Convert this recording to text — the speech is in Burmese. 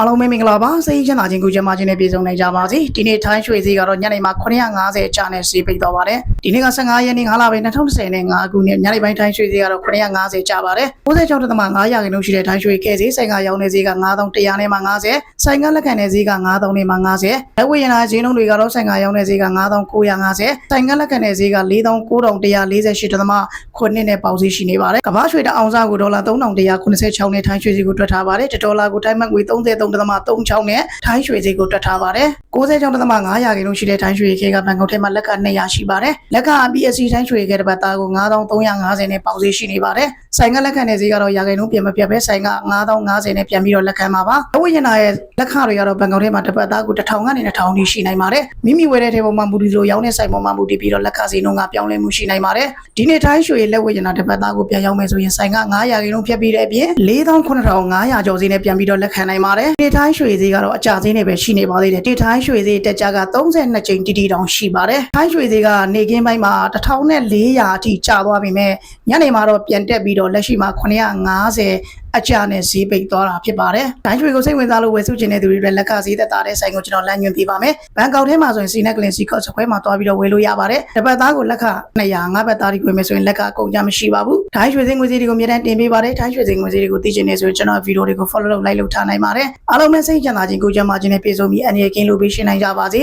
အားလုံးပဲမင်္ဂလာပါစိတ်ချမ်းသာခြင်းကိုကြမ်းမာခြင်းနဲ့ပြည့်စုံနိုင်ကြပါစေဒီနေ့ထိုင်းရွှေဈေးကတော့ညနေမှာ950ကျားနဲ့ဈေးပိတ်သွားပါတယ်ဒီနေ့က15ရက်နေ့9လပိုင်း2020နဲ့9ခုနှစ်ညနေပိုင်းထိုင်းရွှေဈေးကတော့950ကျားပါတယ်96.5ရာခိုင်နှုန်းရှိတဲ့ထိုင်းရွှေကဲဈေးဆိုင်ကရောင်းတဲ့ဈေးက9100နဲ့မှ50ဆိုင်ကလက်ခံတဲ့ဈေးက9000နဲ့မှ50လက်ဝယ်ရနာဈေးနှုန်းတွေကတော့ဆိုင်ကရောင်းတဲ့ဈေးက9950ဆိုင်ကလက်ခံတဲ့ဈေးက4948.9နဲ့ပေါက်ဈေးရှိနေပါတယ်ကမ္ဘာရွှေတအောင်စားကိုဒေါ်လာ3186နဲ့ထိုင်းရွှေဈေးကိုတွက်ထားပါတယ်1ဒေါ်လာကိုထိုင်းမတ်ငွေ33.36နဲ့ထိုင်းရွှေဈေးကိုတွက်ထားပါတယ်96.5ရာခိုင်နှုန်းရှိတဲ့ထိုင်းရွှေခေကဘဏ်ကုန်းထဲမှာလက်က200ရှိပါတယ်လက်ကအ BSC ထိုင်းရွှေခေတစ်ပတ်သားကို9350နဲ့ပေါက်ဈေးရှိနေပါတယ် ဆိုင်ကလက်ခံတဲ့ဈေးကတော့ရာခိုင်နှုန်းပြန်မပြတ်ပဲဆိုင်က9050နဲ့ပြန်ပြီးတော့လက်ခံပါပါအဝိယနာရဲ့လက်ခတွေကတော့ဘဏ်ကုန်းထဲမှာတစ်ပတ်သားကို1000ကနေ2000ထိရှိနိုင်ပါတယ်မိမိဝယ်တဲ့ထဲပေါ်မှာမူတည်လို့ရောင်းတဲ့ဆိုင်ပေါ်မှာမူတည်ပြီးတော့လက်ခဈေးနှုန်းကပြောင်းလဲမှုရှိနိုင်ပါတယ်ဒီနေ့ထိုင်းရွှေလက်ဝိယနာတစ်ပတ်သားကိုပြန်ရောင်းမယ်ဆိုရင်ဆိုင်က900ရာခိုင်နှုန်းဖြတ်ပြီးတဲ့အပြင်49,500ကျော်ဈေးနဲ့ပြန်ပြီးတော့လက်ခံနိုင်ပါတယ်ဒီထိုင်းရွှေဈေးကတော့အကြဈေးနဲ့ပဲရှိနေပါသေးတယ်ဒီထိုင်းရွှေဈေးတက်ကြက32ကြိမ်တိတိတောင်ရှိပါတယ်ထိုင်းရွှေဈေးကနေကင်းပိုင်းမှာ1400အထိကျသွားပြီမဲ့ညနေမှာတော့ပြန်တက်ပြီးတော့လက်ရှိမှာ950အကြနဲ့ဈေးပိတ်သွားတာဖြစ်ပါတယ်။ဒိုင်းရွှေကိုစိတ်ဝင်စားလို့ဝယ်စုချင်တဲ့သူတွေအတွက်လက်ကဈေးသက်သာတဲ့ဆိုင်ကိုကျွန်တော်လမ်းညွှန်ပေးပါမယ်။ဘန်ကောက်ထဲမှာဆိုရင်စီနက်ကလင်စီကော့စခွဲမှာတွားပြီးတော့ဝယ်လို့ရပါတယ်။တစ်ပတ်သားကိုလက်ခ200ငါးပတ်သားဒီဝယ်မယ်ဆိုရင်လက်ကအကုန်ကြမရှိပါဘူး။ဒိုင်းရွှေစင်းငွေစည်းတွေကိုအမြဲတမ်းတင်ပေးပါတယ်။ဒိုင်းရွှေစင်းငွေစည်းတွေကိုသိချင်နေဆိုရင်ကျွန်တော်ဗီဒီယိုတွေကို follow လုပ် like လုပ်ထားနိုင်ပါတယ်။အားလုံးပဲစိတ်ချမ်းသာခြင်းကိုကြမ်းမာခြင်းနဲ့ပြည့်စုံပြီးအနေနဲ့ကင်းလို့ပေးရှင်းနိုင်ကြပါစေ